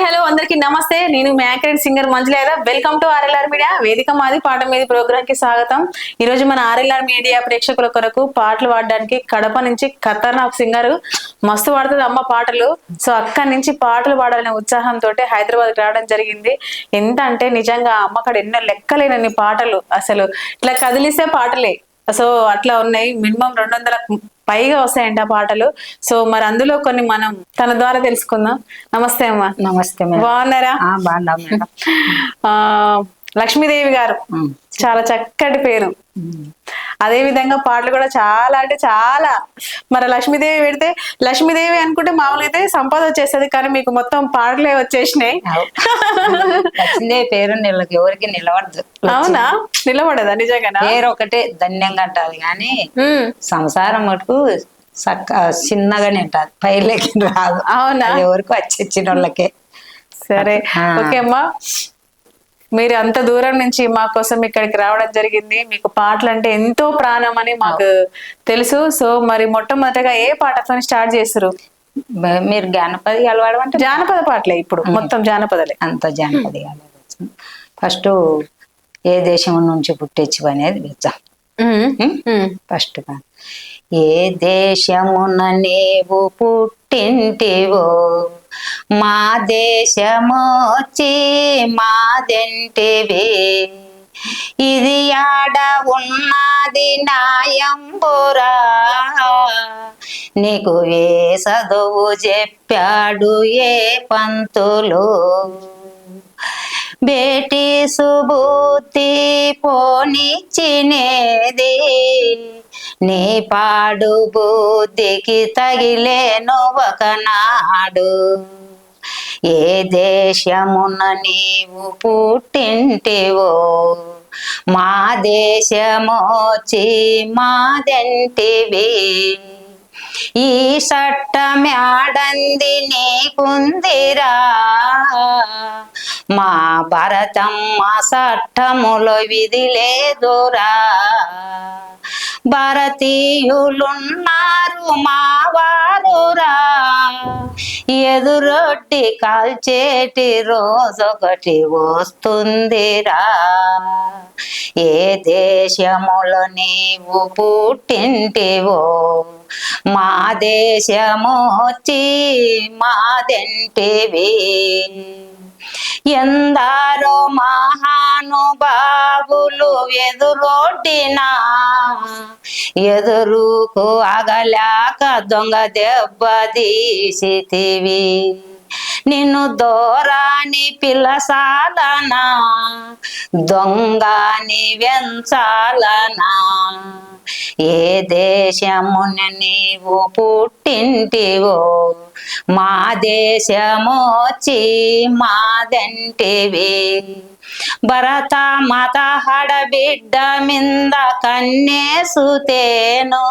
Hi hello అందరికి నమస్తే. నేను మ్యాక్రెడ్ సింగర్ మంజులేదా వెల్కమ్ టు ఆర్ఎల్ఆర్ మీడియా. వేదిక మాది పాట మీది ప్రోగ్రామ్కి స్వాగతం. ఈ రోజు మన ఆర్ఎల్ఆర్ మీడియా ప్రేక్షకుల కొరకు పాటలు పాడడానికి కడప నుంచి ఖతర్నాక్ సింగర్ మస్తు పాడుతుంది అమ్మ పాటలు. సో అక్కడి నుంచి పాటలు పాడాలనే ఉత్సాహంతో హైదరాబాద్ రావడం జరిగింది. ఎంత అంటే నిజంగా అమ్మ అక్కడ ఎన్నో లెక్కలేనన్ని పాటలు. అసలు ఇట్లా కదిలిస్తే పాటలే. సో అట్లా ఉన్నాయి. మినిమం రెండు వందల పైగా వస్తాయంట ఆ పాటలు. సో మరి అందులో కొన్ని మనం తన ద్వారా తెలుసుకుందాం. నమస్తే అమ్మా. నమస్తే బాగున్నారా? బాగున్నాం లక్ష్మీదేవి గారు. చాలా చక్కటి పేరు. అదే విధంగా పాటలు కూడా చాలా అంటే చాలా. మరి లక్ష్మీదేవి పెడితే లక్ష్మీదేవి అనుకుంటే మామూలుగా అయితే సంపద వచ్చేస్తుంది కానీ మీకు మొత్తం పాటలే వచ్చేసినాయి. లక్ష్మీదేవి పేరు నిలకి ఎవరికి నిలబడదు. అవునా? నిలబడదా నిజంగానా? పేరు ఒకటే ధన్యంగా అంటారు కానీ సంసారం మటుకు చక్క చిన్నగానే ఉంటుంది పైలకి రాదు. అవునా? ఎవరికి వచ్చి వాళ్ళకే సరే. ఓకే అమ్మా. మీరు అంత దూరం నుంచి మా కోసం ఇక్కడికి రావడం జరిగింది. మీకు పాటలు అంటే ఎంతో ప్రాణం అని మాకు తెలుసు. సో మరి మొట్టమొదటిగా ఏ పాటతో స్టార్ట్ చేస్తారు మీరు జానపది అలవాడు అంటే జానపద పాటలే ఇప్పుడు. మొత్తం జానపదలే. అంత జానపది ఫస్ట్ ఏ దేశం నుంచి పుట్టించు అనేది ఉమ్. ఫస్ట్ ఏ దేశమున నీవు పుట్టింటివో మా దేశమొచ్చి మాదెంటివి. ఇది ఆడ ఉన్నది నాయంబురా నీకు ఏ చదువు చెప్పాడు ఏ పంతులు? బేటి సుబుద్ధి పోనిచ్చినేది. నీ పాడు బుద్ధికి తగిలేను ఒకనాడు ఏ దేశమున నీవు పుట్టింటివో మా దేశమోచి మాదెంటివి. ఈ చట్టమేడంది నీకుందిరా. మా భరతమ్మ చట్టములో విధి లేదురా. భారతీయులున్నారు మా వారురా. ఎదురొడ్డి కాల్చేటి రోజొకటి వస్తుందిరా. ఏ దేశములో నీవు పుట్టింటివో మా దేశము వచ్చి మాదెంటివి. ఎందరో మహానుభావులు ఎదురొడ్డినా ఎదురుకు అగలాక దొంగ దెబ్బ తీసితివి. నిన్ను దూరాని పిల్లసాలనా దొంగని వెంచాలనా. ఏ దేశమున నీవు పుట్టింటివో మా దేశమోచి మాదంటివి. భరత మత హడబిడ్డ మింద కన్నేసుతేను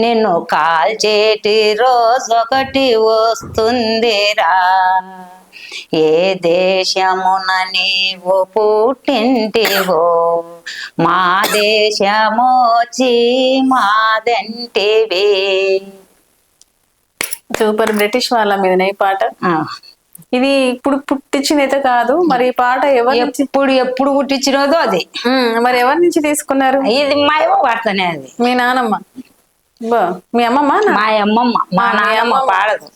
నిన్ను కాల్చేటి రోజొకటి వస్తుందిరా. ఏ దేశమున నీవు పుట్టింటివో మా దేశమోచి మాదంటివి సూపర్ బ్రిటిష్ వాళ్ళ మీదనే ఈ పాట. ఇది ఇప్పుడు పుట్టించినైతే కాదు మరి పాట ఎవరి నుంచి ఎప్పుడు పుట్టించినదో అది. మరి ఎవరి నుంచి తీసుకున్నారు? ఇది మా ఏమో వాడతానే అది మీ నానమ్మ? మీ అమ్మమ్మ మా అమ్మమ్మ మా మీ నాయనమ్మ అమ్మమ్మ. పాడదు.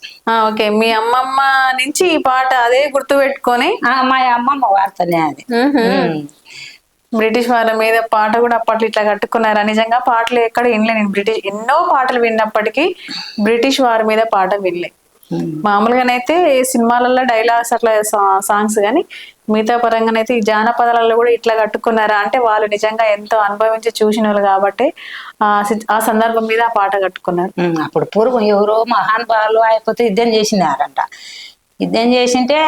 ఓకే మీ అమ్మమ్మ నుంచి ఈ పాట అదే గుర్తు పెట్టుకొని మా అమ్మమ్మ వాడతానే అది. బ్రిటిష్ వాళ్ళ మీద పాట కూడా అప్పట్లో ఇట్లా కట్టుకున్నారా? నిజంగా పాటలు ఎక్కడ వినలే నేను. బ్రిటిష్ ఎన్నో పాటలు విన్నప్పటికీ బ్రిటిష్ వారి మీద పాట వినలే. మామూలుగానైతే సినిమాలలో డైలాగ్స్ అట్లా సాంగ్స్ కానీ మిగతా పరంగానైతే ఈ జానపదాలలో కూడా ఇట్లా కట్టుకున్నారా? అంటే వాళ్ళు నిజంగా ఎంతో అనుభవించి చూసిన వాళ్ళు కాబట్టి ఆ సందర్భం మీద ఆ పాట కట్టుకున్నారు. అప్పుడు పూర్వం ఎవరో మహానుభావులు అయిపోతే యుద్ధం చేసినారంట. యుద్ధం చేసింటే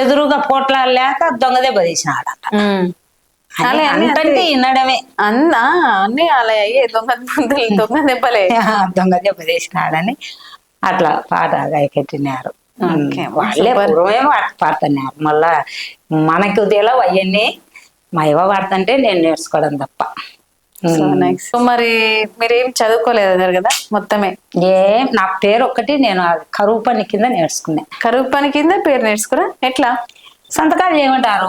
ఎదురుగా పోట్ల లేక దొంగ దెబ్బ తీసినాడంట. అంటే వినడమే. అన్నా అన్నీ అలా అయ్యే దొంగ దొంగ దెబ్బలే. దొంగ దెబ్బ తీసినాడని అట్లా పాట గాయకెట్టినారు వాళ్ళే పూర్వమే పాడుతున్నారు. మళ్ళా మనకు తెలియవు అవన్నీ. మా ఇవ్వ పాడుతుంటే నేను నేర్చుకోవడం తప్ప. మరి మీరేం చదువుకోలేదు కదా మొత్తమే? ఏం నా పేరు ఒక్కటి నేను కరువు పని కింద నేర్చుకున్నా. కరువు పని కింద పేరు నేర్చుకురా? ఎట్లా? సంతకాలు ఏమంటారు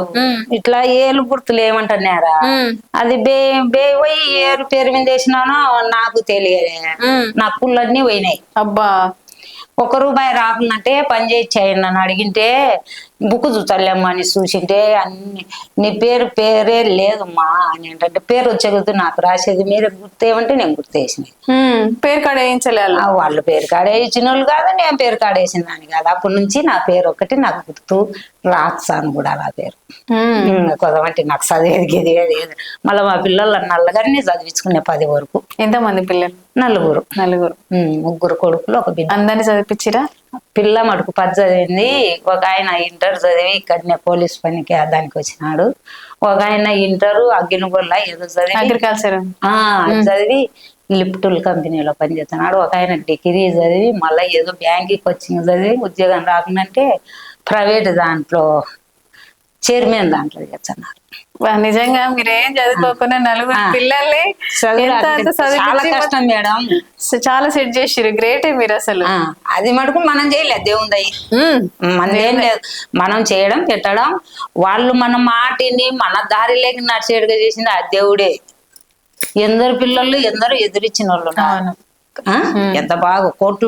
ఇట్లా ఏలు గుర్తులు ఏమంటున్నారా మ్మ్. అది బే బే పోయి ఏరు పేరు మీద వేసినానో నాకు తెలియలే మ్మ్. నా పుల్లన్నీ పోయినాయి. అబ్బా. ఒక రూపాయి రాకున్నట్టే పని చేయించాయండి నన్ను అడిగింటే బుక్ చూస్తాలేమ్మా అని చూసింటే అన్ని నీ పేరు పేరే లేదమ్మా అని ఏంటంటే పేరు వచ్చే కొద్దీ నాకు రాసేది మీరే గుర్తేమంటే నేను గుర్తేసిన పేరు కాడ వేయించలే వాళ్ళు పేరు కాడే ఇచ్చిన వాళ్ళు కాదు నేను పేరు కాడేసిన దాన్ని కాదు. అప్పటి నుంచి నా పేరు ఒకటి నాకు గుర్తు రాస్తాను కూడా నా పేరు. కొదమంటే నాకు చదివేది ఏది. మళ్ళీ మా పిల్లలు నల్లగానే చదివించుకునే పది వరకు. ఎంతమంది పిల్లలు? నలుగురు. నలుగురు. ముగ్గురు కొడుకులు ఒక బిడ్డ. అందరిని చదివించిరా పిల్ల మటుకు పది చదివింది ఒక ఆయన ఇంటర్ చదివి ఇక్కడనే పోలీస్ పనికి దానికి వచ్చినాడు. ఒక ఆయన ఇంటర్ అగ్గినగొల్ల ఏదో చదివి అగ్రికల్చర్ అది చదివి లిప్టుల్ కంపెనీలో పనిచేస్తున్నాడు. ఒక ఆయన డిగ్రీ చదివి మళ్ళీ ఏదో బ్యాంకింగ్ కోచింగ్ చదివి ఉద్యోగం రాకుందంటే ప్రైవేట్ దాంట్లో చైర్మన్ దాంట్లో చేస్తున్నారు. నిజంగా మీరేం చదువుకోకుండా నలుగురు. పిల్లల్ని చాలా కష్టం మేడం. చాలా సెట్ చేసిరు గ్రేటే మీరు అసలు. అది మటుకు మనం చేయలేదు దేవుంది. అయ్యి ఉమ్, మనదేం లేదు. మనం చేయడం పెట్టడం వాళ్ళు మన మాటిని మన దారిలోకి నడిచేడుగా చేసింది ఆ దేవుడే. ఎందరు పిల్లలు ఎందరో ఎదిరించిన వాళ్ళు? ఎంత బాగా కోట్లు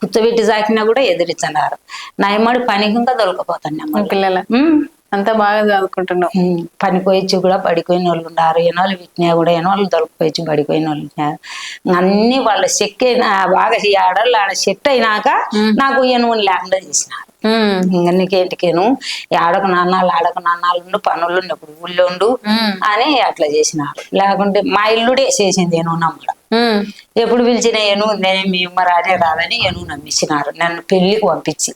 కుత్తబెట్టి సాకినా కూడా ఎదిరించన్నారు నా ఎమ్మడి పనికి ఇంకా దొరకపోతాను పిల్లల. అంతా బాగా చదువుకుంటున్నావు పని పోయిచ్చి కూడా పడిపోయిన వాళ్ళు ఉన్నారు. ఎనోళ్ళు విట్టినా కూడా ఎనోళ్ళు దొరకపోయిచ్చి పడిపోయిన వాళ్ళు ఉన్నారు. అన్ని వాళ్ళ చెక్ అయినా బాగా ఈ ఆడళ్ళు ఆడ సెట్ అయినాక నాకు ఎనుమని లేకుండా చేసినారు. ఇంకా నీకేంటికేను ఆడకు నాన్నాలు ఆడకు నాన్నాలు ఉండు పనులు ఉన్నప్పుడు ఊళ్ళో ఉండు అని అట్లా చేసినారు. లేకుంటే మా ఇల్లుడే చేసింది ఏను నమ్మడ. ఎప్పుడు పిలిచిన ఏను నేను మీ ఉమ్మ రానే రాదని ఏను నమ్మించినారు నన్ను పెళ్ళికి పంపించి.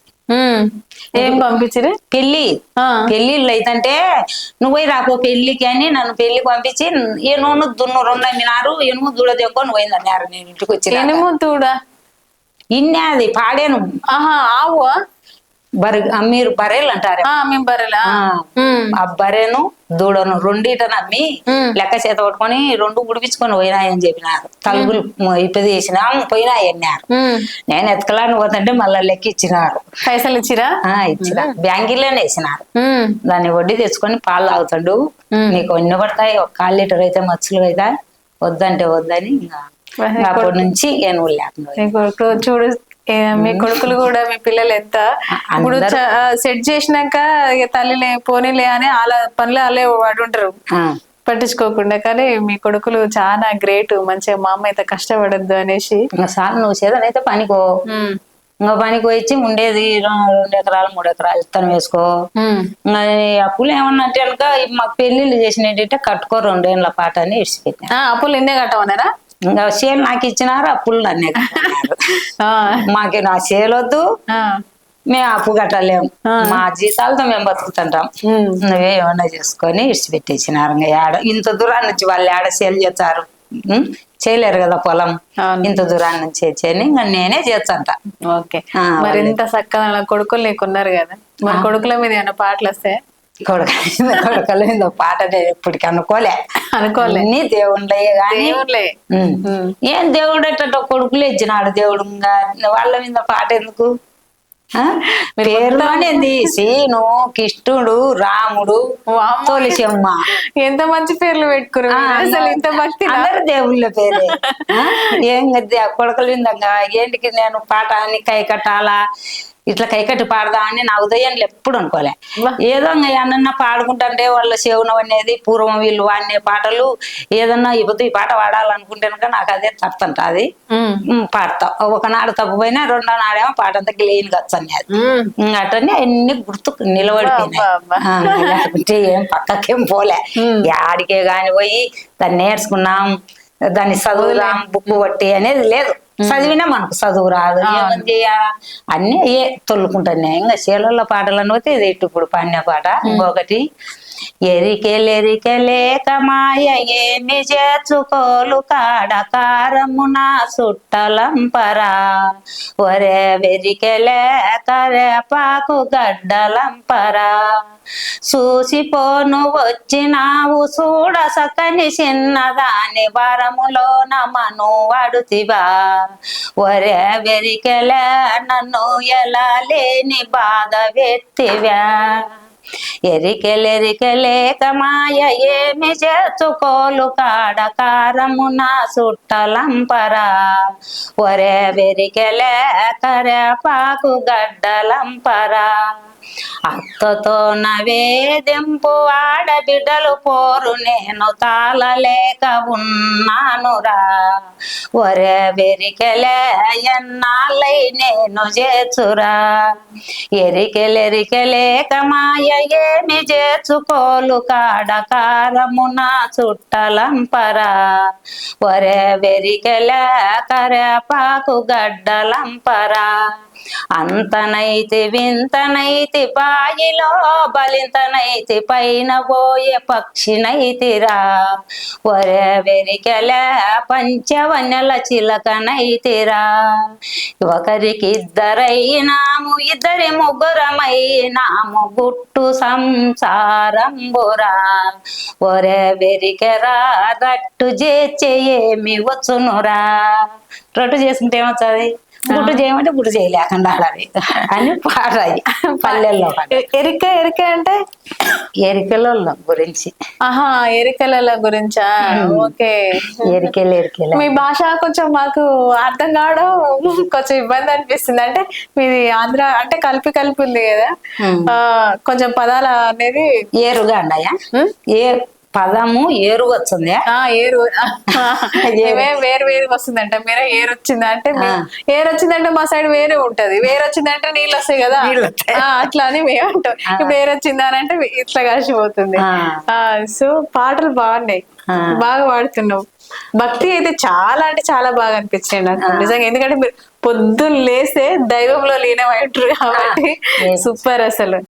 ఏం పంపించిరి పెళ్ళి ఆ, పెళ్ళిళ్ళు అయితంటే నువ్వు పోయి రాపో పెళ్ళికి అని నన్ను పెళ్ళికి పంపించి ఏనును దున్ను రెండు అమ్మినారు ఎనుము దూడ తెక్కొని పోయిందన్నారు నేను ఇంటికి వచ్చి ఎనుము తూడా ఇన్నే అది పాడాను. ఆహా ఆవు బరి మీరు బరేలు అంటారు. ఆ మేము ఆ, బర్రెను దూడను రెండిట నమ్మి ఉమ్. లెక్క చేత పట్టుకొని రెండు గుడిపించుకొని పోయినాయని చెప్పినారు తలుపులు ఇప్పది చేసినా పోయినాయి అన్నారు. నేను ఎతకలాని పోతుంటే మళ్ళా లెక్క ఇచ్చినారు. పైసలు ఇచ్చిరా? ఆ ఇచ్చిన. బ్యాంకీలోనే వేసినారు. దాన్ని వడ్డీ తెచ్చుకొని పాలు తాగుతాడు. నీకు ఎన్ని పడతాయి? ఒక కాల్ లీటర్ అయితే మచ్చులు అయితే వద్దంటే వద్దని ఇంకా అప్పటి నుంచి నేను లేకుండా చూడు మీ కొడుకులు కూడా మీ పిల్లలు ఎంత? ఇప్పుడు సెట్ చేసినాక ఇక తల్లిలే పోనీలే అని అలా పనులు అలే వాడుంటారు పట్టించుకోకుండా. కానీ మీ కొడుకులు చాలా గ్రేట్. మంచిగా మా అమ్మ అయితే కష్టపడద్దు అనేసి. సార్ నువ్వు చేదనైతే పనికో. ఉమ్, ఇంకా పనికి వచ్చి ఉండేది రెండు ఎకరాలు మూడు ఎకరాలు ఇత్తనం వేసుకో. అప్పులు ఏమన్నా అంటే మాకు పెళ్ళిళ్ళు చేసినట్టయితే కట్టుకో రెండేళ్ళ పాట అని ఇడిచిపెట్టినా. ఆ, అప్పులు ఎన్నే కట్టమన్నారా? ఇంకా చేలు నాకు ఇచ్చినారు అప్పులు నన్నే మాకు నా చేలొద్దు ఆ, మేము అప్పు కట్టలేము మా జీతాలతో మేము బతుకుతుంటాం. నువ్వే ఏమన్నా చేసుకొని ఇడిచిపెట్టేసినారు ఇంకా ఆడ ఇంత దూరాన్ని నుంచి వాళ్ళు ఆడ సేల్ చేస్తారు? చేయలేరు కదా పొలం. ఇంత దూరాన్ని నుంచి ఇంకా నేనే చేస్తాంట. ఓకే. మరి ఇంత చక్కగా కొడుకులు నీకున్నారు కదా. మరి కొడుకుల మీద ఏమైనా పాటలు వస్తే కొడుక కొడుకలు ఇందో పాట నేను ఎప్పటికీ అనుకోలే. అనుకోలే. అన్ని దేవుళ్ళే. కానీ. ఏం దేవుడు ఎట్ట కొడుకులు ఇచ్చినాడు దేవుడు వాళ్ళ మీద పాట ఎందుకు? ఆ? పేరులోనే ఉంది సీను కిష్టుడు రాముడు. తులసిమ్మ ఎంత మంచి పేర్లు పెట్టుకున్నారు ఆ, మీరు. అసలు ఇంత భక్తి అందరు దేవుళ్ళ పేరే? ఏం కొడకలు ఏంటికి నేను పాట అని కై కట్టాలా? ఇట్లా కైకట్టి పాడదామని నా ఉదయంలో ఎప్పుడు అనుకోలే. ఏదో ఏమన్నా పాడుకుంటుంటే వాళ్ళ శివనం అనేది పూర్వం వీళ్ళు వాడినే పాటలు ఏదన్నా ఇప్పుడు ఈ పాట పాడాలనుకుంటే నాకు అదే ఉమ్, ఉమ్, పాడతా. ఒకనాడు తప్పుపోయినా రెండో నాడేమో పాటంతా క్లీన్గా ఉమ్, అటన్నీ అన్ని గుర్తు నిలబడిపోయినాయి. ఏం పక్కకేం పోలే. ఆడికే గాని పోయి దాన్ని నేర్చుకున్నాం. దాన్ని చదువుదాం బుక్ పట్టి అనేది లేదు. చదివినా మనకు చదువు రాదు. ఏమని చేయాలా అన్ని ఏ తొల్లుకుంటానే ఇంకా శీలల్లో పాటలు అని పోతే ఇది ఇటు ఇప్పుడు పాడిన పాట ఇంకొకటి. ఎరికెలెరికెలేక మాయ ఏమి చేర్చుకోలు కాడకారమున సుట్టలంపరా. ఒరే వెరికెలేక రేపాకు గడ్డలంపరా. చూసిపోను వచ్చినావు చూడసకని చిన్నదాని వరములో నమను అడుతివా. ఒరే వెరికెలే నన్ను ఎలా లేని బాధ వెత్తివా. ఎరికెలెరికెలేక మాయ ఏమి చేర్చుకోలు కాడకారమున సుట్టలంపరా. ఒరే వెరికెలే కరే పాకు గడ్డలంపరా. అత్తతో నవేదింపు ఆడబిడ్డలు పోరు నేను తాళలేక ఉన్నానురా. ఒరే వెరికెలే ఎన్నాళ్ళై నేను చేచురా ఎరికెలెరికెలేక మాయ ఏమి చేర్చుకోలు కాడకారమున చుట్టలంపరా. ఒరే వెరికెలే కరేపాకు గడ్డలంపరా. అంతనైతి వింతనైతి పాయిలో బలింతనైతి పైన పోయే పక్షినైతిరా ఒరే వెరికెలే పంచవన్నెల చిలకనైతిరా ఒకరికి ఇద్దరైనాము ఇద్దరి ముగ్గురమైనాము గుట్టు సంసారంబురా ఒరే వెరికెరా రట్టు చేచే ఏమి వచ్చునురా రొట్టు చేసుకుంటే ఏమవుతుంది గుట్టు చేయమంటే గుట్టు చేయలేకుండా ఆడాలి అని పాడాయి పల్లెల్లో ఎరిక ఎరిక అంటే ఎరికల గురించి ఆహా ఎరికల గురించా ఓకే ఎరికెలు ఎరికెలు మీ భాష కొంచెం మాకు అర్థం కావడం కొంచెం ఇబ్బంది అనిపిస్తుంది అంటే మీది ఆంధ్ర అంటే కలిపి కలిపి ఉంది కదా. ఆ, కొంచెం పదాలు అనేది ఏరుగా అండయా Hmm? పదము ఏరు వచ్చింది. ఏరు. ఏమే వేరు వేరు వస్తుందంట. మీరే ఏరు వచ్చిందా? అంటే మీ- ఆ. ఏరు వచ్చిందంటే మా సైడ్ వేరే ఉంటది. వేరు వచ్చిందంటే నీళ్ళు వస్తాయి కదా. అట్లా అని మేము అంటాం. ఇప్పుడు ఏరు అని అంటే ఇట్లా కలిసిపోతుంది ఆ. సో పాటలు బాగున్నాయి. బాగా పాడుతున్నావు భక్తి అయితే చాలా అంటే చాలా బాగా అనిపించింది నాకు. నిజంగా ఎందుకంటే మీరు పొద్దున్న లేస్తే దైవంలో లీనమై ఉంటారు కాబట్టి. సూపర్ అసలు.